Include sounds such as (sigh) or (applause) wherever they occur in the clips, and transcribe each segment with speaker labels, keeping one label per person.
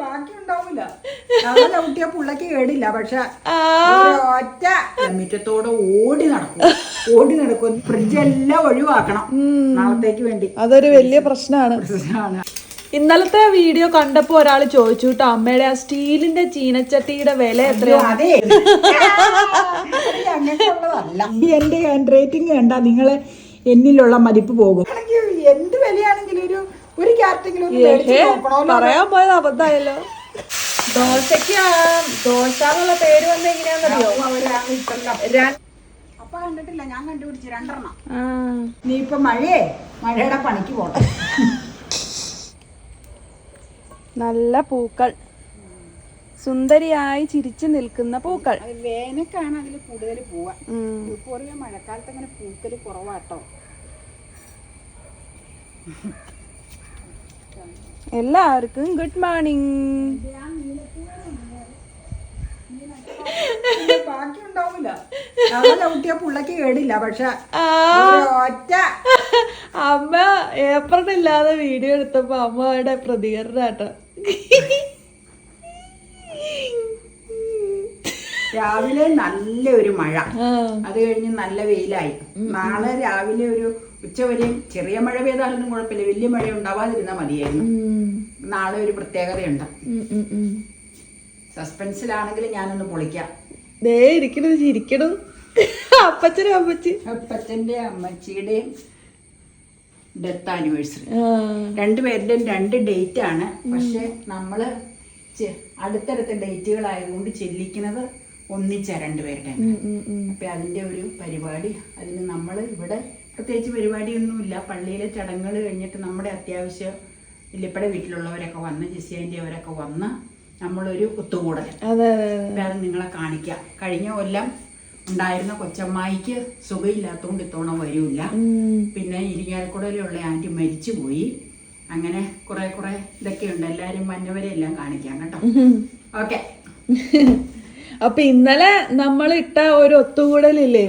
Speaker 1: ബാക്കി ഉണ്ടാവില്ല അത് ചവിട്ടിയ പുള്ളക്ക് കേടില്ല പക്ഷെ ഒറ്റ മുറ്റത്തോടെ ഓടി നടക്കും. ഓടി നടക്കും. ഫ്രിഡ്ജ് എല്ലാം ഒഴിവാക്കണം. നാളത്തേക്ക് വേണ്ടി.
Speaker 2: അതൊരു വലിയ പ്രശ്നമാണ്
Speaker 1: പ്രശ്നമാണ്
Speaker 2: ഇന്നലത്തെ വീഡിയോ കണ്ടപ്പോ ഒരാൾ ചോദിച്ചു കേട്ടോ അമ്മയുടെ ആ സ്റ്റീലിന്റെ ചീനച്ചട്ടിയുടെ വില എത്രയാ?
Speaker 1: അതെ. അങ്ങനെയുള്ളതല്ല എന്റെ ഹാൻഡ് റൈറ്റിംഗ് കണ്ട നിങ്ങളെ എന്നിലുള്ള മതിപ്പ് പോകും. എന്ത് വിലയാണെങ്കിലും ഒരു ഒരു ക്യാരറ്റെങ്കിലും
Speaker 2: പറയാൻ പോയത് അബദ്ധമായല്ലോ. ദോശക്ക് ആ ദോശ എന്നുള്ള പേര് വന്ന എങ്ങനെയാണെന്നറിയോ?
Speaker 1: അപ്പൊ കണ്ടിട്ടില്ല ഞാൻ കണ്ടുപിടിച്ച് രണ്ടെണ്ണം.
Speaker 2: ആ,
Speaker 1: നീ ഇപ്പൊ മഴയേ മഴയുടെ പണിക്ക് പോട്ടെ
Speaker 2: നല്ല പൂക്കൾ. സുന്ദരിയായി ചിരിച്ചു നിൽക്കുന്ന പൂക്കൾ.
Speaker 1: വേനക്കാണ് വേനൽക്കാണ് അതിൽ കൂടുതൽ പോവാ.
Speaker 2: ഉം.
Speaker 1: പൊതുവെ മഴക്കാലത്ത് അങ്ങനെ പൂക്കൽ കുറവാട്ടോ.
Speaker 2: എല്ലാവർക്കും ഗുഡ് മോർണിംഗ്
Speaker 1: പുള്ളക്ക് കേടില്ല പക്ഷെ
Speaker 2: അമ്മ ഏപ്രൺ ഇല്ലാതെ വീഡിയോ എടുത്തപ്പോ അമ്മയുടെ പ്രതികരണം കേട്ടോ
Speaker 1: രാവിലെ നല്ലൊരു മഴ. അത് കഴിഞ്ഞ് നല്ല വെയിലായി. നാളെ രാവിലെ ഒരു ഉച്ചവരെയും ചെറിയ മഴ പെയ്താലൊന്നും കുഴപ്പമില്ല. വലിയ മഴ ഉണ്ടാവാതിരുന്നാൽ മതിയായിരുന്നു. നാളെ ഒരു പ്രത്യേകതയുണ്ട്. സസ്പെൻസിലാണെങ്കിൽ ഞാനൊന്ന് പൊളിക്കാം.
Speaker 2: ദേ ഇരിക്കണത് ചിരിക്കണു. അപ്പച്ചനും അമ്മച്ചി
Speaker 1: അപ്പച്ചന്റെ അമ്മച്ചിയുടെയും ഡെത്ത് ആനിവേഴ്സറി രണ്ടുപേരുടെയും രണ്ട് ഡേറ്റ് ആണ്. പക്ഷെ നമ്മൾ അടുത്തടുത്ത ഡേറ്റുകളായതുകൊണ്ട് ചെല്ലിക്കുന്നത് ഒന്നിച്ച രണ്ടുപേരുടെ. അപ്പൊ അതിന്റെ ഒരു പരിപാടി. അതിന് നമ്മൾ ഇവിടെ പ്രത്യേകിച്ച് പരിപാടിയൊന്നുമില്ല. പള്ളിയിലെ ചടങ്ങുകൾ കഴിഞ്ഞിട്ട് നമ്മുടെ അത്യാവശ്യം ഇല്ലിപ്പടെ വീട്ടിലുള്ളവരൊക്കെ വന്ന് ജിസിയന്റെ അവരൊക്കെ വന്ന് നമ്മളൊരു ഒത്തുകൂടൽ.
Speaker 2: വേറെ അതെ
Speaker 1: നിങ്ങളെ കാണിക്കാം. കഴിഞ്ഞ കൊല്ലം ഉണ്ടായിരുന്ന കൊച്ചമ്മായിക്ക് സുഖമില്ലാത്തതുകൊണ്ട് ഇത്തവണ
Speaker 2: വരൂല്ല.
Speaker 1: പിന്നെ ഇരിങ്ങാലക്കുടയിലുള്ള ആന്റി മരിച്ചു പോയി. അങ്ങനെ കുറെ കുറെ ഇതൊക്കെയുണ്ട്. എല്ലാവരും വന്നവരെ എല്ലാം കാണിക്കാം കേട്ടോ. ഓക്കെ. (laughs)
Speaker 2: അപ്പൊ ഇന്നലെ നമ്മൾ ഇട്ട ഒരു ഒത്തുകൂടലില്ലേ?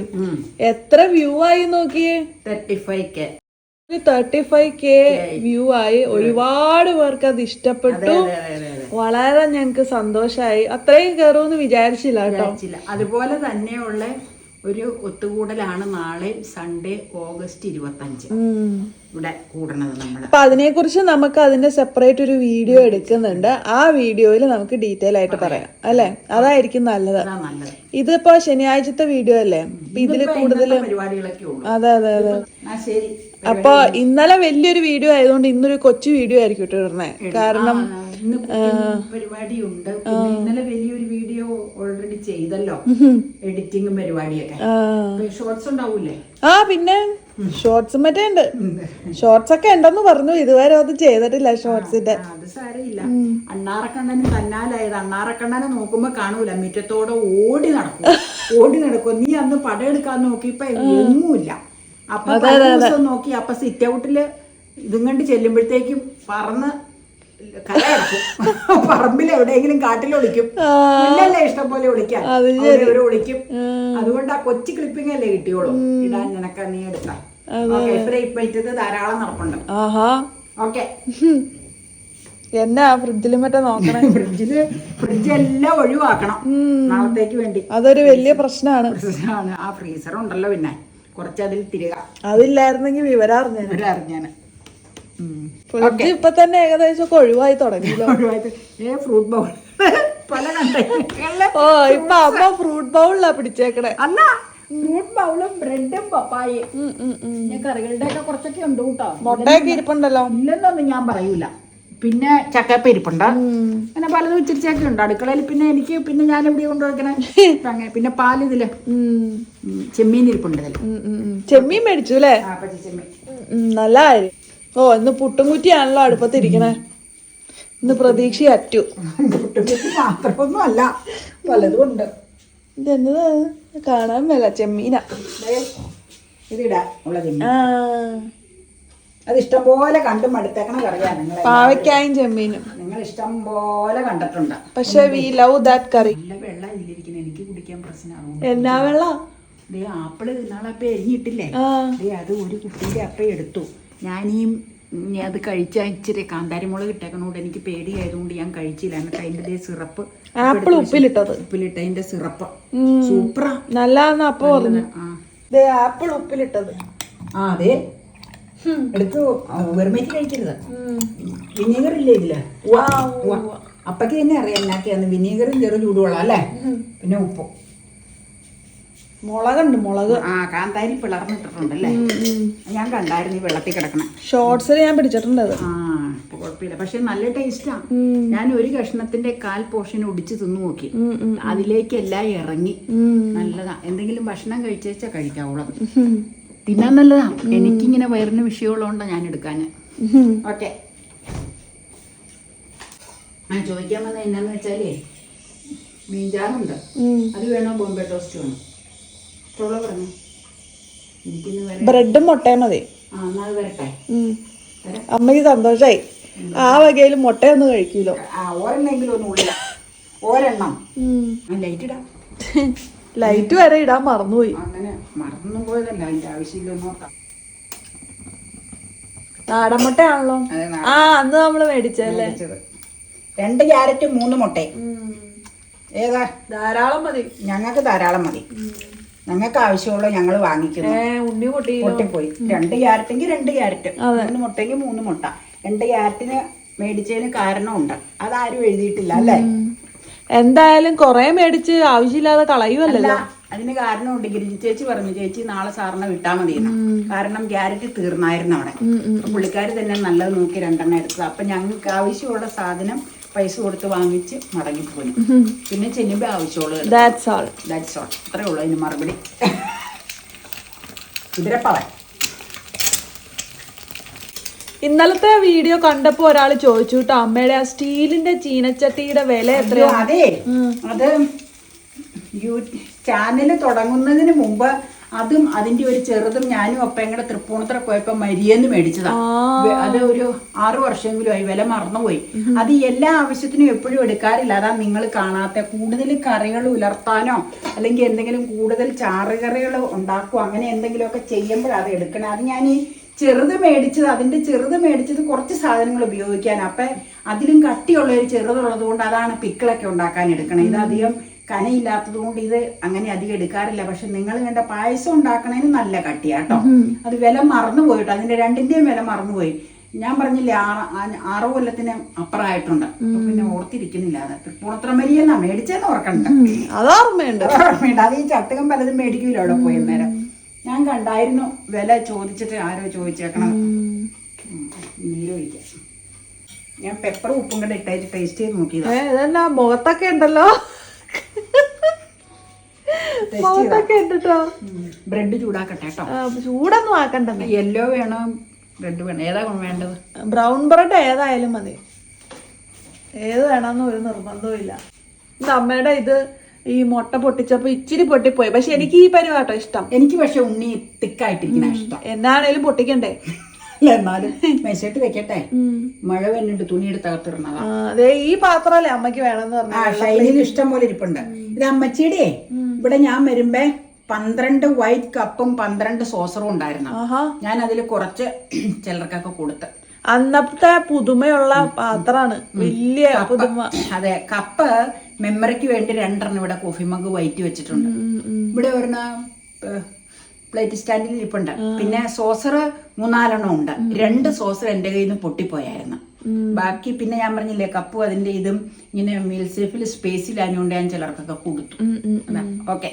Speaker 2: എത്ര വ്യൂ ആയി നോക്കിയേ?
Speaker 1: Thirty five K
Speaker 2: thirty five K view ആയി. ഒരുപാട് പേർക്ക് അത് ഇഷ്ടപ്പെട്ടു. വളരെ ഞങ്ങക്ക് സന്തോഷായി. അത്രയും കയറുമെന്ന് വിചാരിച്ചില്ല കേട്ടോ.
Speaker 1: അതുപോലെ തന്നെയുള്ള ഒരു ഒത്തുകൂടലാണ് നാളെ സൺഡേ ഓഗസ്റ്റ് ഇരുപത്തഞ്ച്. ഇവിടെ കൂടണത് നമ്മൾ
Speaker 2: അപ്പൊ അതിനെ കുറിച്ച് നമുക്ക് അതിന്റെ സെപ്പറേറ്റ് ഒരു വീഡിയോ എടുക്കുന്നുണ്ട്. ആ വീഡിയോയിൽ നമുക്ക് ഡീറ്റെയിൽ ആയിട്ട് പറയാം. അല്ലെ? അതായിരിക്കും നല്ലത്. ഇതിപ്പോ ശനിയാഴ്ചത്തെ വീഡിയോ അല്ലേ?
Speaker 1: ഇതിൽ
Speaker 2: കൂടുതൽ അതെ അതെ അതെ. അപ്പൊ ഇന്നലെ വലിയൊരു വീഡിയോ ആയതുകൊണ്ട് ഇന്നൊരു കൊച്ചു വീഡിയോ ആയിരിക്കും ഇട്ടിടുന്നേ കാരണം
Speaker 1: ആ, ഇന്ന് പരിപാടി ഉണ്ട് പിന്നെ ഇന്നലെ വലിയൊരു വീഡിയോ ഓൾറെഡി ചെയ്തല്ലോ. എഡിറ്റിംഗും പരിപാടിയൊക്കെ. ഷോർട്സ് ഉണ്ടാവൂലേ
Speaker 2: ആ പിന്നെ ഷോർട്സ് മറ്റേ ഉണ്ട്. ഷോർട്സ് ഒക്കെ ഉണ്ടെന്ന് പറഞ്ഞു. ഇതുവരെ അത് ചെയ്തിട്ടില്ല ഷോർട്സിന്റെ
Speaker 1: അത് സാരമില്ല. അണ്ണാറക്കണ്ണന് തന്നാലായത്. അണ്ണാറക്കണ്ണനെ നോക്കുമ്പോ കാണൂല. മുറ്റത്തോടെ ഓടി നടക്കും. ഓടി നടക്കും. നീ അന്ന് പടം എടുക്കാൻ നോക്കിയപ്പോ എങ്ങുമില്ല. അപ്പൊ നോക്കി. അപ്പൊ സിറ്റ് ഔട്ടിൽ ഇതും കണ്ട് ചെല്ലുമ്പോഴത്തേക്കും പറന്ന് (laughs) പറമ്പിൽ എവിടെയെങ്കിലും കാട്ടിൽ ഒളിക്കും. പിന്നല്ലേ ഇഷ്ടം പോലെ ഒളിക്കാൻ. അവിടെ ഒളിക്കും. അതുകൊണ്ട് ആ കൊച്ചു ക്ലിപ്പിംഗ് അല്ലേ കിട്ടിയോളൂ. ഇടാൻ നിനക്ക് നീ എടുക്കാം. ഓക്കെ ഇത്ര ഇപ്പൊ ധാരാളം നടപ്പുണ്ട്.
Speaker 2: ആഹാ.
Speaker 1: ഓക്കെ
Speaker 2: എന്നാ ഫ്രിഡ്ജിൽ മറ്റേ നോക്കണം.
Speaker 1: ഫ്രിഡ്ജിൽ ഫ്രിഡ്ജ് എല്ലാം ഒഴിവാക്കണം. നാളത്തേക്ക് വേണ്ടി.
Speaker 2: അതൊരു വലിയ പ്രശ്നമാണ്
Speaker 1: പ്രശ്നമാണ് ആ ഫ്രീസർ ഉണ്ടല്ലോ പിന്നെ. കുറച്ചതിൽ തിരിക.
Speaker 2: അതില്ലായിരുന്നെങ്കിൽ വിവരം അറിഞ്ഞു
Speaker 1: ഒരറിഞ്ഞാന്
Speaker 2: ഫ്രിഡ്ജ് ഇപ്പൊ തന്നെ ഏകദേശം ഒക്കെ ഒഴിവായി തുടങ്ങിയല്ലോ (laughs)
Speaker 1: ഒഴിവായിട്ട്. ഏ ഫ്രൂട്ട് ബൗൾ (laughs) പല
Speaker 2: ഓ ഇപ്പൊ അമ്മ ഫ്രൂട്ട് ബൗളിലാ പിടിച്ചേക്കണേ.
Speaker 1: അല്ല ഫ്രൂട്ട് ബൗളും ബ്രെഡും പപ്പായും കറികളുടെ ഒക്കെ കുറച്ചൊക്കെ ഉണ്ട് കേട്ടോ.
Speaker 2: മുട്ടയൊക്കെ ഇരിപ്പുണ്ടല്ലോ?
Speaker 1: ഇല്ലെന്നൊന്നും ഞാൻ പറയൂല. പിന്നെ ചക്കപ്പ ഇരിപ്പുണ്ട്. അങ്ങനെ പലതും ഉച്ചരിച്ചൊക്കെ ഉണ്ട്. അടുക്കളയിൽ പിന്നെ എനിക്ക് പിന്നെ ഞാൻ എവിടെ കൊണ്ടുവയ്ക്കണേ? (laughs) അങ്ങനെ പിന്നെ
Speaker 2: പാൽ
Speaker 1: ഇതിൽ. ചെമ്മീൻ ഇരിപ്പുണ്ട്
Speaker 2: ഇതിൽ. ചെമ്മീൻ മേടിച്ചു അല്ലേ?
Speaker 1: ചെമ്മീൻ
Speaker 2: നല്ല കാര്യം. ഓ ഇന്ന് പുട്ടും കുറ്റിയാണല്ലോ അടുപ്പത്തിരിക്കണേ. ഇന്ന് പ്രതീക്ഷ അറ്റു.
Speaker 1: കുട്ടികൾക്ക് മാത്രമൊന്നും അല്ല പലതും ഉണ്ട്
Speaker 2: ഇതെന്നത് കാണാൻ മേല ചെമ്മീന.
Speaker 1: ഇതിടാ അത് ഇഷ്ടം പോലെ കണ്ടു മടുത്തേക്കണ കറിയാണ് നിങ്ങൾ
Speaker 2: പാവയ്ക്കായും ചെമ്മീനും.
Speaker 1: നിങ്ങൾ ഇഷ്ടം പോലെ കണ്ടിട്ടുണ്ട്.
Speaker 2: പക്ഷെ വി ലവ് ദാറ്റ് കറി
Speaker 1: നല്ല വെള്ളം ഇതിലിരിക്കുന്നത് എനിക്ക് കുടിക്കാൻ പ്രശ്നമാകും
Speaker 2: എന്നാ വെള്ളം?
Speaker 1: ആപ്പിൾ നാളെ അപ്പം എരിഞ്ഞിട്ടില്ലേ അത് ഒരു കുട്ടിന്റെ അപ്പം എടുത്തു. ഞാനീ അത് കഴിച്ചാൽ ഇച്ചിരി കാന്താരിമുളക് ഇട്ടേക്കണോണ്ട് എനിക്ക് പേടിയായതുകൊണ്ട് ഞാൻ കഴിച്ചില്ല. എന്നിട്ട് അതിന്റെ സിറപ്പ്
Speaker 2: ആപ്പിൾ ഉപ്പിലിട്ടത്.
Speaker 1: ഉപ്പിലിട്ടതിന്റെ സിറപ്പ്. സൂപ്പറാ.
Speaker 2: നല്ലതാന്ന് അപ്പൊ ആപ്പിൾ ഉപ്പിലിട്ടത്.
Speaker 1: ആ അതെ. എടുത്ത്. വെറുമേറ്റ് കഴിക്കരുത്. വിനീഗർ ഇല്ലേ ഉവ്വ. അപ്പക്ക് തന്നെ അറിയാം എന്നാക്കിയാന്ന്. വിനീഗറും ചെറു ചൂടുവെള്ളം അല്ലേ? പിന്നെ ഉപ്പും.
Speaker 2: മുളകുണ്ട് മുളക്.
Speaker 1: ആ കാന്താരി പിളർന്നിട്ടിട്ടുണ്ടല്ലേ? ഞാൻ കണ്ടായിരുന്നു ഈ വെള്ളത്തിൽ കിടക്കണം.
Speaker 2: ഷോർട്സിൽ ഞാൻ പിടിച്ചിട്ടുണ്ട് അത്.
Speaker 1: ആ കുഴപ്പമില്ല. പക്ഷെ നല്ല ടേസ്റ്റാണ് ഞാൻ ഒരു കഷ്ണത്തിന്റെ കാൽ പോർഷൻ ഒടിച്ച് തിന്നു നോക്കി. അതിലേക്കെല്ലാം ഇറങ്ങി. നല്ലതാ. എന്തെങ്കിലും ഭക്ഷണം കഴിച്ചേച്ചാ കഴിക്കാവുള്ളൂ. തിന്നാൻ നല്ലതാ. എനിക്കിങ്ങനെ വയറിന് വിഷയമുള്ളതുകൊണ്ടാ ഞാൻ എടുക്കാന് ഓക്കെ. ആ ചോദിക്കാൻ വന്ന എന്നാന്ന് വെച്ചാലേ മീൻചാറുണ്ട്. അത് വേണോ ബോംബെ ടോസ്റ്റ് വേണോ? പറഞ്ഞു.
Speaker 2: ബ്രെഡും മുട്ടയും മതി. അമ്മയ്ക്ക് സന്തോഷായി. ആ വകയിൽ മുട്ടയൊന്നും കഴിക്കൂലോ?
Speaker 1: ഒരെണ്ണം. ലൈറ്റ്
Speaker 2: വരെ ഇടാൻ മറന്നുപോയി. നാടൻ മുട്ടയാണല്ലോ. ആ അന്ന് നമ്മൾ മേടിച്ചല്ലേ
Speaker 1: രണ്ട് ക്യാരറ്റ് മൂന്ന് മുട്ടയും. ഏതാ?
Speaker 2: ധാരാളം മതി.
Speaker 1: ഞങ്ങൾക്ക് ധാരാളം മതി. ഞങ്ങൾക്ക് ആവശ്യമുള്ള ഞങ്ങൾ വാങ്ങിക്കുന്നു
Speaker 2: ഉണ്ണി പൊട്ടി
Speaker 1: പൊട്ടിപ്പോയി. രണ്ട് ക്യാരറ്റെങ്കിൽ രണ്ട് ക്യാരറ്റ്. മൂന്ന് മുട്ടയെങ്കിൽ മൂന്ന് മുട്ട. രണ്ട് ക്യാരറ്റിന് മേടിച്ചതിന് കാരണമുണ്ട്. അതാരും എഴുതിയിട്ടില്ല അല്ലേ?
Speaker 2: എന്തായാലും കൊറേ മേടിച്ച് ആവശ്യമില്ലാതെ കളയുമല്ലോ
Speaker 1: അതിന് കാരണമുണ്ട്. ഗിരിജി ചേച്ചി പറഞ്ഞു ചേച്ചി നാളെ സാറിനെ വിട്ടാൽ മതി കാരണം ക്യാരറ്റ് തീർന്നായിരുന്നു അവിടെ. പുള്ളിക്കാർ തന്നെ നല്ലത് നോക്കി രണ്ടെണ്ണം എടുത്തത്. അപ്പൊ ഞങ്ങൾക്ക് ആവശ്യമുള്ള സാധനം പൈസ കൊടുത്ത് വാങ്ങിച്ച് മടങ്ങി പോയി പിന്നെ ചെല്ലുമ്പോ ആവശ്യമുള്ളത്
Speaker 2: ദാറ്റ്സ് ഓൾ
Speaker 1: ദാറ്റ്സ് ഓൾ അത്രേ ഉള്ളൂ അതിന് മറുപടി. കുതിരപ്പവൻ
Speaker 2: ഇന്നലത്തെ വീഡിയോ കണ്ടപ്പോ ഒരാൾ ചോദിച്ചു കേട്ടോ അമ്മയുടെ ആ സ്റ്റീലിന്റെ ചീനച്ചട്ടിയുടെ വില എത്രയാ?
Speaker 1: അതെ. അത് യൂ ചാനൽ തുടങ്ങുന്നതിന് മുമ്പ് അതും അതിന്റെ ഒരു ചെറുതും ഞാനും ഒപ്പം കൂടെ തൃപ്പൂണിത്തറ പോയപ്പോ മരിയെന്ന് മേടിച്ചതാ. വെ- അത് ഒരു ആറു വർഷമെങ്കിലും ആയി. വില മറന്നുപോയി. അത് എല്ലാ ആവശ്യത്തിനും എപ്പോഴും എടുക്കാറില്ല. അതാ നിങ്ങൾ കാണാത്ത കൂടുതൽ കറികൾ ഉലർത്താനോ അല്ലെങ്കിൽ എന്തെങ്കിലും കൂടുതൽ ചാറുകറികൾ ഉണ്ടാക്കുവോ അങ്ങനെ എന്തെങ്കിലുമൊക്കെ ചെയ്യുമ്പോഴാണ് അത് എടുക്കണേ. അത് ഞാൻ ഈ ചെറുത് മേടിച്ചത് അതിന്റെ ചെറുത് മേടിച്ചത് കുറച്ച് സാധനങ്ങൾ ഉപയോഗിക്കാൻ. അപ്പൊ അതിലും കട്ടിയുള്ള ഒരു ചെറുതുള്ളത് കൊണ്ട് അതാണ് പിക്കിളൊക്കെ ഉണ്ടാക്കാൻ എടുക്കണേ. ഇത് അധികം കനയില്ലാത്തത് കൊണ്ട് ഇത് അങ്ങനെ അധികം എടുക്കാറില്ല. പക്ഷെ നിങ്ങൾ കണ്ട പായസം ഉണ്ടാക്കണതിന് നല്ല കട്ടിയാട്ടോ അത് വില മറന്നു പോയിട്ടോ അതിന്റെ രണ്ടിന്റെയും വില മറന്നുപോയി ഞാൻ പറഞ്ഞില്ലേ ആറ് ആറ് കൊല്ലത്തിന് അപ്പുറമായിട്ടുണ്ട്. പിന്നെ ഓർത്തിരിക്കുന്നില്ല അത്. തൃപ്പൂണിത്തറ മരിയെന്നാ മേടിച്ചെന്ന് ഓർക്കണ്ട.
Speaker 2: അതോർമ്മയുണ്ട്
Speaker 1: ഓർമ്മയുണ്ട്. അത് ഈ ചട്ടകം പലതും മേടിക്കൂല അവിടെ പോയി നേരം ഞാൻ കണ്ടായിരുന്നു വില ചോദിച്ചിട്ട് ആരോ ചോദിച്ചേക്കണം നീര് ഒഴിക്കാം. ഞാൻ പെപ്പറും ഉപ്പും കൂടെ ഇട്ടേച്ച് ടേസ്റ്റ് ചെയ്ത് നോക്കിയത്.
Speaker 2: മുഖത്തൊക്കെ ഉണ്ടല്ലോ. മുഖത്തൊക്കെ
Speaker 1: ബ്രെഡ് ചൂടാക്കട്ടെ കേട്ടോ.
Speaker 2: ചൂടൊന്നും ആക്കണ്ടെന്നേ
Speaker 1: യെല്ലോ വേണോ? ബ്രെഡ് വേണം? ഏതാ വേണ്ടത്?
Speaker 2: ബ്രൗൺ ബ്രെഡ് ഏതായാലും മതി. ഏത് വേണമെന്ന് ഒരു നിർബന്ധവും ഇല്ല. ഇത് അമ്മയുടെ ഇത് ഈ മുട്ട പൊട്ടിച്ചപ്പോ ഇച്ചിരി പൊട്ടിപ്പോയി. പക്ഷെ എനിക്ക് ഈ പരിപാട്ടോ ഇഷ്ടം.
Speaker 1: എനിക്ക് പക്ഷെ ഉണ്ണി തിക്കായിട്ടിരിക്കുന്ന ഇഷ്ടം.
Speaker 2: എന്നാണേലും പൊട്ടിക്കണ്ടേ? (laughs)
Speaker 1: അല്ല എന്നാലും മെസ്സേട്ട് വെക്കട്ടെ. മഴ വന്നിട്ട് തുണി എടുത്ത് അകത്തിടണതാ.
Speaker 2: ദേ ഈ പാത്രമല്ലേ അമ്മയ്ക്ക് വേണമെന്ന് പറഞ്ഞു
Speaker 1: ആ ഷൈനിൽ ഇഷ്ടം പോലെ ഇരിപ്പുണ്ട്. ഇത് അമ്മച്ചിയുടെ ഇവിടെ ഞാൻ വരുമ്പേ പന്ത്രണ്ട് വൈറ്റ് കപ്പും പന്ത്രണ്ട് സോസറും ഉണ്ടായിരുന്നു. ഞാൻ അതിൽ കുറച്ച് ചിലർക്കൊക്കെ കൊടുത്ത്.
Speaker 2: അന്നത്തെ പുതുമയുള്ള പാത്രാണ് വലിയ പുതുമ.
Speaker 1: അതെ കപ്പ് മെമ്മറിക്ക് വേണ്ടി രണ്ടെണ്ണം ഇവിടെ കോഫി മഗ് വൈറ്റ് വെച്ചിട്ടുണ്ട്. ഇവിടെ ഒരെണ്ണം പ്ലേറ്റ് സ്റ്റാൻഡിൽ ഇരിപ്പുണ്ട്. പിന്നെ സോസർ മൂന്നാലെണ്ണം ഉണ്ട്. രണ്ട് സോസർ എന്റെ കയ്യിൽ നിന്ന് പൊട്ടിപ്പോയായിരുന്നു. ബാക്കി പിന്നെ ഞാൻ പറഞ്ഞില്ലേ കപ്പും അതിന്റെ ഇതും ഇങ്ങനെ മീൽ സേഫിൽ സ്പേസിലാഞ്ഞുകൊണ്ട് ഞാൻ ചിലർക്കൊക്കെ കൊടുത്തു. ഓക്കെ.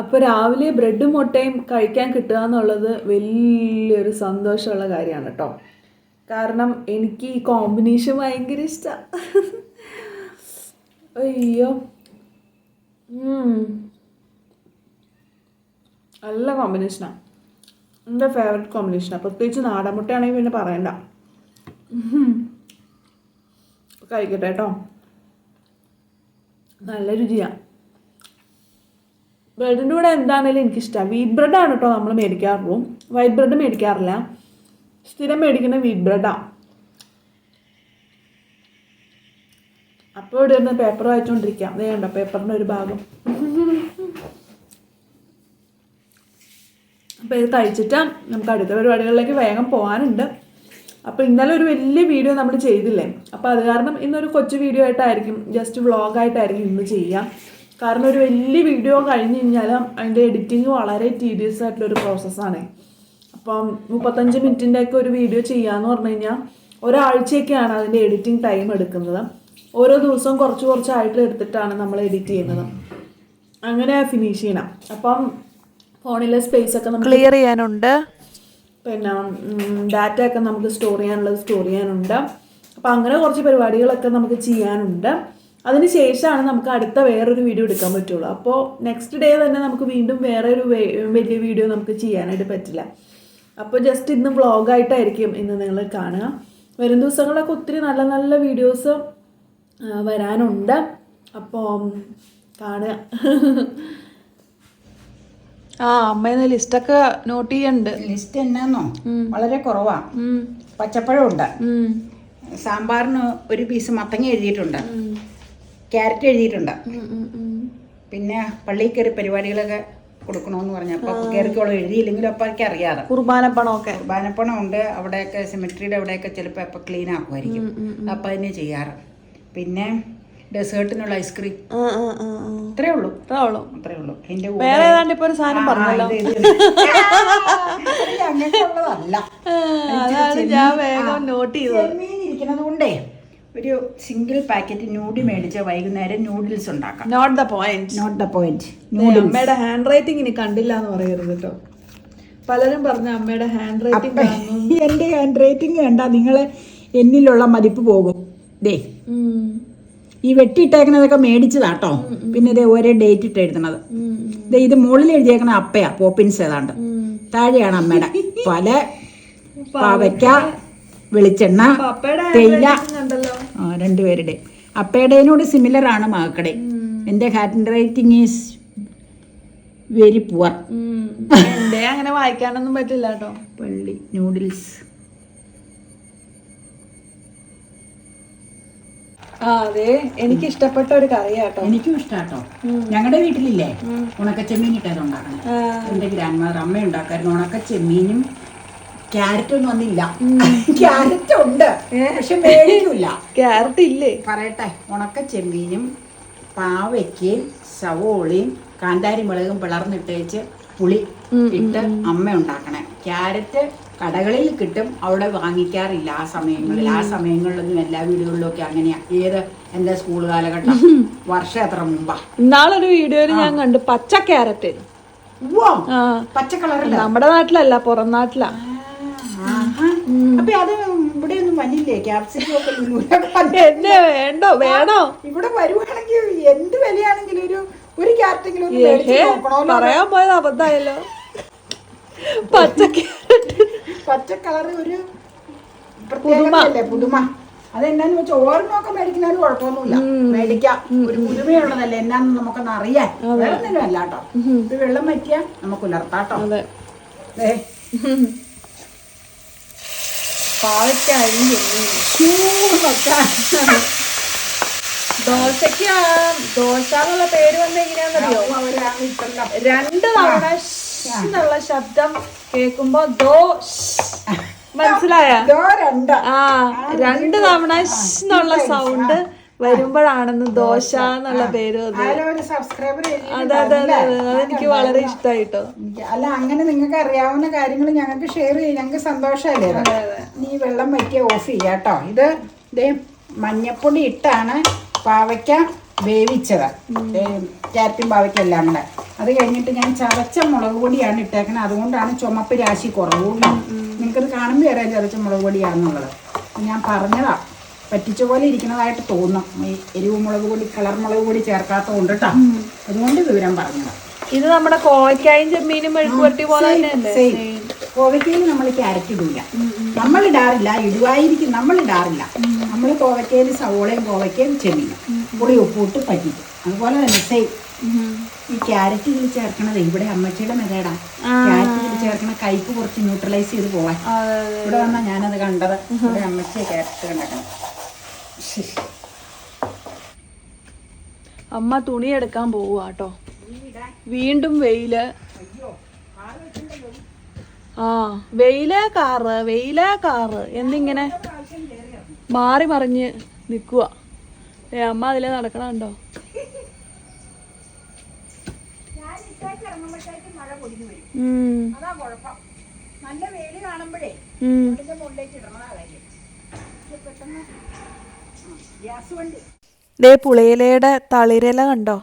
Speaker 2: അപ്പൊ രാവിലെ ബ്രെഡും മുട്ടയും കഴിക്കാൻ കിട്ടുക എന്നുള്ളത് വലിയൊരു സന്തോഷമുള്ള കാര്യമാണ് കേട്ടോ. കാരണം എനിക്ക് ഈ കോമ്പിനേഷൻ ഭയങ്കര ഇഷ്ടമാണ് അയ്യോ. നല്ല കോമ്പിനേഷനാണ് എന്റെ ഫേവററ്റ് കോമ്പിനേഷനാണ് പ്രത്യേകിച്ച് നാടൻ മുട്ടയാണെങ്കിൽ പിന്നെ പറയണ്ട. കഴിക്കട്ടെ കേട്ടോ നല്ല രുചിയാണ് ബ്രെഡിന്റെ കൂടെ എന്താണേലും എനിക്കിഷ്ടമാണ് വീറ്റ് ബ്രെഡാണ് കേട്ടോ നമ്മൾ മേടിക്കാറുള്ളൂ. White bread മേടിക്കാറില്ല. സ്ഥിരം മേടിക്കുന്ന വീറ്റ് ബ്രെഡാണ് അപ്പോൾ ഇവിടെ ഇരുന്ന് പേപ്പർ വായിച്ചുകൊണ്ടിരിക്കാം ഉണ്ടോ പേപ്പറിന്റെ ഒരു ഭാഗം. അപ്പോൾ ഇത് കഴിച്ചിട്ട് നമുക്ക് അടുത്ത പരിപാടികളിലേക്ക് വേഗം പോകാനുണ്ട് അപ്പോൾ ഇന്നലെ ഒരു വലിയ വീഡിയോ നമ്മൾ ചെയ്തില്ലേ? അപ്പോൾ അത് കാരണം ഇന്നൊരു കൊച്ചു വീഡിയോ ആയിട്ടായിരിക്കും ജസ്റ്റ് വ്ളോഗായിട്ടായിരിക്കും ഇന്ന് ചെയ്യാം. കാരണം ഒരു വലിയ വീഡിയോ കഴിഞ്ഞ് കഴിഞ്ഞാൽ അതിന്റെ എഡിറ്റിംഗ് വളരെ ടീഡിയസ് ആയിട്ടുള്ളൊരു പ്രോസസ്സാണ് അപ്പം മുപ്പത്തഞ്ച് മിനിറ്റിന്റെയൊക്കെ ഒരു വീഡിയോ ചെയ്യാമെന്ന് പറഞ്ഞു കഴിഞ്ഞാൽ ഒരാഴ്ചയൊക്കെയാണ് അതിന്റെ എഡിറ്റിംഗ് ടൈം എടുക്കുന്നത്. ഓരോ ദിവസവും കുറച്ച് കുറച്ചായിട്ട് എടുത്തിട്ടാണ് നമ്മൾ എഡിറ്റ് ചെയ്യുന്നത്. അങ്ങനെ ഫിനിഷ് ചെയ്യണം. അപ്പം ഫോണിലെ സ്പേസ് ഒക്കെ നമുക്ക് ക്ലിയർ ചെയ്യാനുണ്ട്. പിന്നെ ഡാറ്റ ഒക്കെ നമുക്ക് സ്റ്റോർ ചെയ്യാനുള്ളത് സ്റ്റോർ ചെയ്യാനുണ്ട്. അപ്പം അങ്ങനെ കുറച്ച് പരിപാടികളൊക്കെ നമുക്ക് ചെയ്യാനുണ്ട്. അതിന് ശേഷമാണ് നമുക്ക് അടുത്ത വേറൊരു വീഡിയോ എടുക്കാൻ പറ്റുള്ളൂ. അപ്പോൾ നെക്സ്റ്റ് ഡേ തന്നെ നമുക്ക് വീണ്ടും വേറെ ഒരു വലിയ വീഡിയോ നമുക്ക് ചെയ്യാനായിട്ട് പറ്റില്ല. അപ്പോൾ ജസ്റ്റ് ഇന്ന് വ്ളോഗായിട്ടായിരിക്കും ഇന്ന് നിങ്ങൾ കാണുക. വരും ദിവസങ്ങളിലൊക്കെ ഒത്തിരി നല്ല നല്ല വീഡിയോസ് വരാനുണ്ട്. അപ്പോൾ കാണുക. (laughs) ആ അമ്മ ലിസ്റ്റൊക്കെ നോട്ട് ചെയ്യണ്ട്.
Speaker 1: ലിസ്റ്റ് എന്നാന്നോ? വളരെ കുറവാ. പച്ചപ്പഴം ഉണ്ട്. സാമ്പാറിന് ഒരു പീസ് മത്തങ്ങ എഴുതിയിട്ടുണ്ട്. ക്യാരറ്റ് എഴുതിയിട്ടുണ്ട്. പിന്നെ പള്ളി കയറി പരിപാടികളൊക്കെ കൊടുക്കണമെന്ന് പറഞ്ഞപ്പോൾ കയറിക്കോളം എഴുതിയില്ലെങ്കിലും അപ്പൊ എനിക്ക് അറിയാതെ
Speaker 2: കുർബാനപ്പണമൊക്കെ.
Speaker 1: കുർബാനപ്പണം ഉണ്ട് അവിടെയൊക്കെ സെമിട്രിയുടെ അവിടെയൊക്കെ ചിലപ്പോൾ അപ്പം ക്ലീൻ ആക്കുമായിരിക്കും. അപ്പൊ അതിനെ ചെയ്യാറ്. പിന്നെ ഡെസേർട്ടിനുള്ള ഐസ്ക്രീം. ഇത്രേ ഉള്ളൂ. അത്രേ ഉള്ളൂ. കൂടെ
Speaker 2: വേറെ ഏതാണ്ട് ഇപ്പൊ ഒരു സാധനം പറഞ്ഞല്ലോ (laughs) അതാണ് ഞാൻ വേഗം നോട്ട് ചെയ്തത്.
Speaker 1: ചെമ്മീൻ ഇരിക്കുന്നത് കൊണ്ടേ ഒരു സിംഗിൾ പാക്കറ്റ് നൂഡിൽ മേടിച്ച വൈകുന്നേരം നൂഡിൽസ് ഉണ്ടാക്കാം.
Speaker 2: Note the point
Speaker 1: note the point
Speaker 2: അമ്മയുടെ ഹാൻഡ് റൈറ്റിംഗ് ഇനി കണ്ടില്ല എന്ന് പറയരുത് കേട്ടോ പലരും പറഞ്ഞ അമ്മയുടെ ഹാൻഡ് റൈറ്റിംഗ്
Speaker 1: എന്റെ ഹാൻഡ് റൈറ്റിംഗ് കണ്ട നിങ്ങളെ എന്നിലുള്ള മതിപ്പ് പോകും. ദേ. ഈ വെട്ടിയിട്ടേക്കണതൊക്കെ മേടിച്ചതാട്ടോ. പിന്നെ ഇതേ ഒരേ ഡേറ്റ് ഇട്ട് എഴുതണത് ഇത് മുകളിൽ എഴുതിയേക്കണ അപ്പയാ പോപ്പിൻസ് ഏതാണ്ട്. താഴെയാണ് അമ്മയുടെ. പല പാവയ്ക്ക. വെളിച്ചെണ്ണ തേയില. രണ്ടുപേരുടെ അപ്പയുടേനോട് സിമിലർ ആണ് മകക്കടെ എന്റെ handwriting is very poor
Speaker 2: അങ്ങനെ വായിക്കാനൊന്നും പറ്റില്ല കേട്ടോ
Speaker 1: പള്ളി നൂഡിൽസ്
Speaker 2: അതെ. എനിക്ക് ഇഷ്ടപ്പെട്ട ഒരു കറിയാട്ടോ.
Speaker 1: എനിക്കും ഇഷ്ടാട്ടോ. ഞങ്ങളുടെ വീട്ടിലില്ലേ? ഉണക്കച്ചെമ്മീൻ ഇട്ടത് ഉണ്ടാക്കണം. എന്റെ ഗ്രാൻഡ് മദർ അമ്മ ഉണ്ടാക്കായിരുന്നു. ഉണക്കച്ചെമ്മീനും ക്യാരറ്റ് ഒന്നും വന്നില്ല ക്യാരറ്റ് ഉണ്ട് പക്ഷെ മേടിക്കില്ല.
Speaker 2: ക്യാരറ്റ് ഇല്ലേ
Speaker 1: പറയട്ടെ. ഉണക്കച്ചെമ്മീനും പാവയ്ക്കയും സവോളയും കാന്താരി മുളകും പിളർന്നിട്ടേച്ച് പുളി ഇട്ട് അമ്മ ഉണ്ടാക്കണേ. ക്യാരറ്റ് കടകളിൽ കിട്ടും അവിടെ വാങ്ങിക്കാറില്ല ആ സമയങ്ങളിൽ. ആ സമയങ്ങളിലൊന്നും എല്ലാ വീടുകളിലും ഒക്കെ അങ്ങനെയാ. ഏത് എന്റെ സ്കൂൾ കാലഘട്ടം? വർഷം എത്ര മുമ്പാ?
Speaker 2: ഇന്നാളൊരു വീഡിയോയിൽ ഞാൻ കണ്ടു. പച്ച ക്യാരറ്റ്.
Speaker 1: പച്ച കളറില്ല
Speaker 2: നമ്മുടെ നാട്ടിലല്ല പുറം നാട്ടിലാ.
Speaker 1: അപ്പൊ അത് ഇവിടെ ഒന്നും വന്നില്ലേ? ക്യാപ്സിക്കം ഒക്കെ.
Speaker 2: വേണ്ടോ? വേണോ?
Speaker 1: ഇവിടെ വരുവാണെങ്കിൽ എന്ത് വിലയാണെങ്കിലും ഒരു ഒരു ക്യാരറ്റെങ്കിലും
Speaker 2: പറയാൻ പോയത് അബദ്ധമായല്ലോ. പച്ച ക്യാരറ്റ്.
Speaker 1: പച്ച കളർ ഒരു പ്രത്യേകതയല്ലേ? പുതുമ. അതെന്നാന്ന് വെച്ചാൽ ഓരോന്നൊക്കെ മേടിക്കുന്നതിന് കുഴപ്പമൊന്നുമില്ല. മേടിക്കാം. ഒരു പുതുമയുള്ളതല്ലേ? എന്നാന്ന് നമുക്കൊന്ന് അറിയാൻ. വേറെ ഒന്നിനും അല്ല കേട്ടോ. ഇത് വെള്ളം പറ്റിയാ നമുക്ക് ഉലർത്താട്ടോ.
Speaker 2: ദോശക്ക് ദോശ എന്നുള്ള പേര്
Speaker 1: വന്നെങ്ങനെയാണെന്നറിയോ
Speaker 2: രണ്ട് തവണ എന്നുള്ള ശബ്ദം കേൾക്കുമ്പോ ദോ. മനസ്സിലായ? ആ രണ്ട് തവണ എന്നുള്ള സൗണ്ട് വരുമ്പോഴാണെന്ന് ദോശ. എന്നുള്ള പേര് അതെ. അതെ അതെ അതെ അതെനിക്ക് വളരെ ഇഷ്ടായിട്ടോ?
Speaker 1: എനിക്ക് അല്ല അങ്ങനെ നിങ്ങൾക്ക് അറിയാവുന്ന കാര്യങ്ങൾ ഞങ്ങൾക്ക് ഷെയർ ചെയ്യും. ഞങ്ങൾക്ക് സന്തോഷമല്ലേ? നീ വെള്ളം വയ്ക്കുക ഓഫ് ചെയ്യാട്ടോ ഇത് മഞ്ഞപ്പൊടി ഇട്ടാണ് പാവയ്ക്ക. വേവിച്ചത്. ക്യാരറ്റും പാവയ്ക്കെല്ലാം കൂടെ. അത് കഴിഞ്ഞിട്ട് ഞാൻ ചതച്ച മുളക് പൊടിയാണ് ഇട്ടേക്കുന്നത് അതുകൊണ്ടാണ് ചുമപ്പ് രാശി കുറവ്. നിങ്ങൾക്കത് കാണുമ്പോൾ അറിയാം ചതച്ച മുളക് പൊടിയാണെന്നുള്ളത്. ഞാൻ പറഞ്ഞതാ. പറ്റിച്ച പോലെ ഇരിക്കുന്നതായിട്ട് തോന്നും. ഈ എരിവ് മുളക് പൊടി കളർ മുളക് പൊടി ചേർക്കാത്തതുകൊണ്ട് കേട്ടോ അതുകൊണ്ട് വിവരം പറഞ്ഞതാ.
Speaker 2: ഇത് നമ്മുടെ കോവയ്ക്കായും ചെമ്മീനും മെഴുക്കുവരട്ടി പോലെ
Speaker 1: കോവയ്ക്കയിൽ നമ്മൾ ക്യാരറ്റ് ഇടില്ല. നമ്മൾ ഇടാറില്ല. ഇടുവായിരിക്കും. നമ്മൾ ഇടാറില്ല. നമ്മൾ കോവയ്ക്കയിൽ സവോളയും കോവയ്ക്കയും ചെമ്മീനും. പുളി ഉപ്പിട്ട് പറ്റിക്കും. അതുപോലെ തന്നെ സെയിം ഈ ക്യാരറ്റ് ഇതിൽ ചേർക്കണത് ഇവിടെ അമ്മച്ചിയുടെ മെതേടാ ക്യാരറ്റ് ഇതിൽ ചേർക്കണ കയ്പ് കുറച്ച് ന്യൂട്രലൈസ് ചെയ്ത് പോവാൻ. ഇവിടെ വന്നാ ഞാനത് കണ്ടത്. ഇവിടെ അമ്മച്ചിയെ ക്യാരറ്റ് കണ്ടേക്കണം
Speaker 2: അമ്മ തുണി എടുക്കാൻ പോവുക കേട്ടോ വീണ്ടും വെയിൽ. ആ വെയിലേ കാറ് വെയിലേ കാറ് എന്നിങ്ങനെ മാറി മറിഞ്ഞ് നിക്കുക ഏ അമ്മ അതിലെ നടക്കണുണ്ടോ?
Speaker 1: നല്ല വെയിൽ കാണുമ്പോഴേ
Speaker 2: ഉം.
Speaker 1: ഇതിന്റെ മുകളിലേക്ക് ഇടണതാ കാര്യം. പെട്ടെന്ന് ഗ്യാസ് വണ്ടി.
Speaker 2: ദേ പുളിയിലയുടെ തളിരില കണ്ടോ?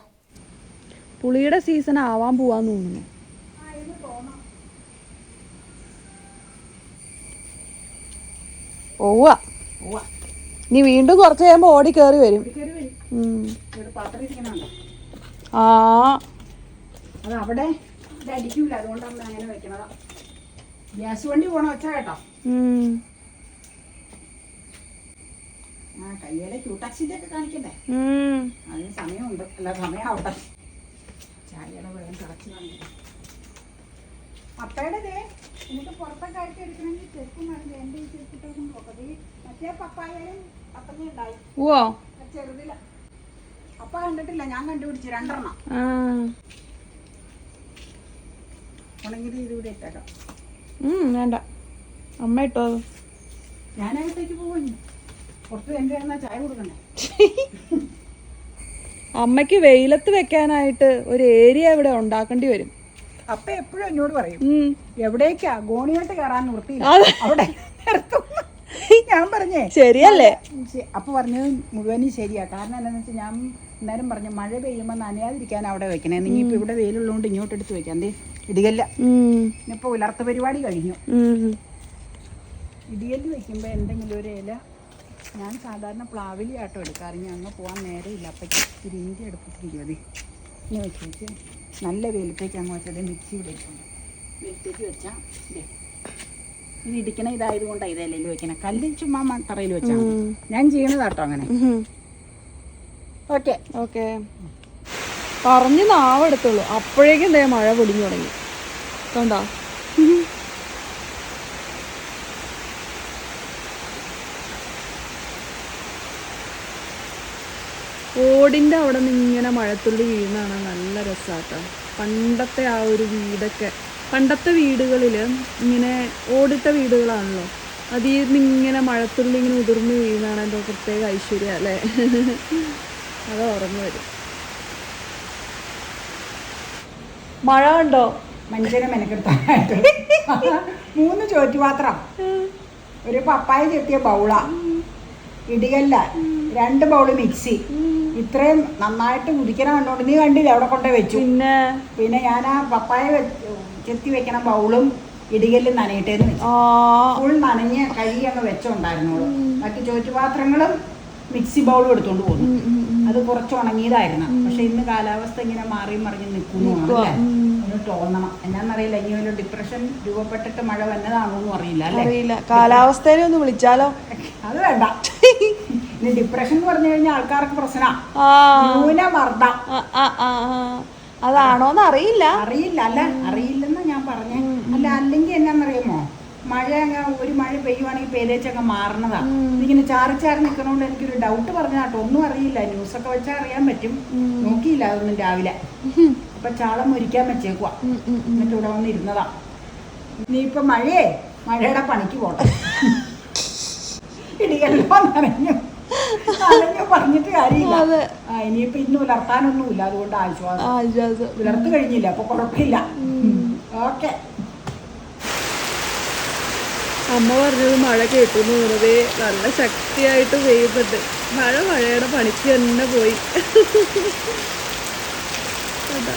Speaker 2: പുളിയുടെ സീസൺ ആവാൻ പോവാൻ തോന്നുന്നു.
Speaker 1: തോന്നാം
Speaker 2: ഓവാ
Speaker 1: ഉവ്വ.
Speaker 2: നീ വീണ്ടും കുറച്ച് കഴിയുമ്പോൾ ഓടി കയറി വരും. ആ.
Speaker 1: അവിടെ ഇത് അടിക്കൂല. അതുകൊണ്ടാണ് അങ്ങനെ വെക്കണതാ. ഗ്യാസ് വണ്ടി പോണ വെച്ച കേട്ടോ.
Speaker 2: ഉം.
Speaker 1: ആ കയ്യിലെ ക്യൂട്ടാക്സിന്റെ ഒക്കെ കാണിക്കണ്ടേ?
Speaker 2: ഉം.
Speaker 1: അതിന് സമയമുണ്ട്. അല്ല സമയമാവട്ടെ ചായയുടെ വെള്ളം തിളച്ച് കാണിക്കണം പപ്പയുടെ ദേ എനിക്ക് പുറത്തെ കാര്യം എടുക്കണമെങ്കിൽ ചെരുപ്പും വേണം എന്റെ ഈ ചെരുപ്പിട്ടൊന്നും മറ്റേ പപ്പായാലും പത്തങ്ങ ചെറുതില്ല അപ്പ കണ്ടിട്ടില്ല. ഞാൻ കണ്ടുപിടിച്ചു. രണ്ടെണ്ണം. ഉണങ്ങിയത് ഇതിവിടെ ഇട്ടേക്കാം.
Speaker 2: വേണ്ട. അമ്മ ഇട്ടോ
Speaker 1: ഞാനകത്തേക്ക് പോകും പുറത്ത് എന്റെ എന്നാ ചായ കൊടുക്കണ്ടേ?
Speaker 2: അമ്മയ്ക്ക് വെയിലത്ത് വെക്കാനായിട്ട് ഒരു ഏരിയ ഇവിടെ ഉണ്ടാക്കേണ്ടി വരും.
Speaker 1: അപ്പ എപ്പോഴും എന്നോട് പറയും എവിടേക്കാ ഗോണിയോട്ട് കയറാൻ
Speaker 2: നിർത്തി.
Speaker 1: അവിടെ നിർത്തും. ഞാൻ പറഞ്ഞേ.
Speaker 2: ശരിയല്ലേ?
Speaker 1: അപ്പൊ പറഞ്ഞത് മുഴുവനും ശരിയാ. കാരണം എന്താണെന്ന് വെച്ചാൽ ഞാൻ നേരം പറഞ്ഞു മഴ പെയ്യുമ്പോൾ നനയാതിരിക്കാൻ അവിടെ വെക്കണേ. നീ ഇപ്പൊ ഇവിടെ വെയിലുള്ളതുകൊണ്ട് ഇങ്ങോട്ട് എടുത്ത് വെക്കാം. എന്തേ ഇടികല്ല. ഇപ്പൊ ഉലർത്ത പരിപാടി കഴിഞ്ഞു. ഇടികല്ല് വെക്കുമ്പോൾ എന്തെങ്കിലും ഒരു ഇല. ഞാൻ സാധാരണ പ്ലാവിലി ആട്ടോ എടുക്കാറ്. ഞാൻ അങ്ങ് പോകാൻ നേരമില്ല. അപ്പയ്ക്ക് എടുത്തിട്ട് എടുത്തിരിക്കുന്നത് ഇങ്ങനെ വെച്ച് വെച്ച് നല്ല വെയിലത്തേക്ക് അങ്ങ് വെച്ചത് മിക്സി വെച്ചു വെയിലത്തേക്ക് വെച്ചാൽ ഇതേ ഇടിക്കണ ഇതായത് കൊണ്ടാണ് ഇതല്ലേ വെക്കണേ. കല്ല് ചുമ്മാ തറയിൽ വെച്ചാൽ. ഞാൻ ചെയ്യണതാട്ടോ അങ്ങനെ. ഓക്കെ.
Speaker 2: ഓക്കെ. പറഞ്ഞ് നാവെടുത്തുള്ളൂ അപ്പോഴേക്കും ദേ മഴ പൊടിഞ്ഞു തുടങ്ങി. കണ്ടോ? ഓടിന്റെ അവിടെ നിന്ന് ഇങ്ങനെ മഴത്തുള്ളി വീഴുന്നതാണ് നല്ല രസാട്ടോ. പണ്ടത്തെ ആ ഒരു വീടൊക്കെ പണ്ടത്തെ വീടുകളിൽ ഇങ്ങനെ ഓടിട്ട വീടുകളാണല്ലോ. അതിൽ നിന്ന് ഇങ്ങനെ മഴത്തുള്ളി ഇങ്ങനെ ഉതിർന്ന് വീഴുന്നതാണ് എന്തോ പ്രത്യേക ഐശ്വര്യം അല്ലേ? അത് ഓർമ്മ വരും. മഴ ഉണ്ടോ
Speaker 1: മനുഷ്യനെ മെനക്കെടുത്താനായിട്ട്. മൂന്ന് ചോറ്റുപാത്രം ഒരു പപ്പായ ചെത്തിയ ബൗള. ഇടിയല്ല രണ്ട് ബൗൾ മിക്സി. ഇത്രയും നന്നായിട്ട് കുടിക്കണം കണ്ടോണ്ട് നീ കണ്ടില്ല അവിടെ കൊണ്ടേ വെച്ചു?
Speaker 2: പിന്നെ?
Speaker 1: പിന്നെ ഞാൻ ആ പപ്പായ ചെത്തി വെക്കണ ബൗളും ഇടികല്ലും നനയിട്ടേന്ന്
Speaker 2: ആ.
Speaker 1: ഫുൾ നനഞ്ഞ കഴുകി അങ്ങ് വെച്ചുണ്ടായിരുന്നോളൂ. ബാക്കി ചോറ്റുപാത്രങ്ങളും മിക്സി ബൗളും എടുത്തോണ്ട്
Speaker 2: ഉം.
Speaker 1: അത് കുറച്ച് ഉണങ്ങിയതായിരുന്നു. പക്ഷെ ഇന്ന് കാലാവസ്ഥ ഇങ്ങനെ മാറി മറിഞ്ഞ് നിൽക്കുന്നു ഒന്ന് തോന്നണം. എന്നാന്നറിയില്ല ഇനി ഒരു ഡിപ്രഷൻ രൂപപ്പെട്ടിട്ട് മഴ വന്നതാണോ എന്നും അറിയില്ല
Speaker 2: അറിയില്ല. ഒന്ന് വിളിച്ചാലോ?
Speaker 1: അത് വേണ്ട. ഇനി ഡിപ്രഷൻ എന്ന് പറഞ്ഞു കഴിഞ്ഞാൽ ആൾക്കാർക്ക് പ്രശ്നമാണ് ന്യൂനമർദ്ദം.
Speaker 2: അതാണോന്ന് അറിയില്ല.
Speaker 1: അറിയില്ല അല്ല? പറഞ്ഞേ അല്ല അല്ലെങ്കിൽ എന്നാന്നറിയാമോ? മഴ അങ്ങ് ഒരു മഴ പെയ്യുവാണെങ്കിൽ പേരേച്ചൊക്കെ മാറണതാ. ഇതിങ്ങനെ ചാറി ചാറി നിൽക്കണോണ്ട് എനിക്കൊരു ഡൗട്ട് പറഞ്ഞാട്ടോ ഒന്നും അറിയില്ല. ന്യൂസൊക്കെ വെച്ചാൽ അറിയാൻ പറ്റും. നോക്കിയില്ല അതൊന്നും രാവിലെ. അപ്പൊ ചാളം മുരിക്കാൻ വെച്ചേക്കുവാ.
Speaker 2: ഉം.
Speaker 1: എന്നിട്ട് ഇവിടെ വന്നിരുന്നതാ. നീ ഇപ്പൊ മഴയേ മഴയുടെ പണിക്ക് പോട്ടെ. ഇടിയല്ലോ നനഞ്ഞു. നനഞ്ഞു പറഞ്ഞിട്ട് കാര്യമില്ല. ഇനിയിപ്പോ ഇന്ന് പുലർത്താനൊന്നുമില്ല. അതുകൊണ്ട്
Speaker 2: ആശ്വാസം.
Speaker 1: ഉലർത്ത് കഴിഞ്ഞില്ല അപ്പൊ കുഴപ്പമില്ല. ഓക്കെ.
Speaker 2: അമ്മ പറഞ്ഞത് മഴ കേട്ടു എന്ന് വെറുതെ നല്ല ശക്തിയായിട്ട് പെയ്യുന്നുണ്ട്. മഴ മഴയുടെ പണിക്ക് തന്നെ പോയി. (laughs) അതാ.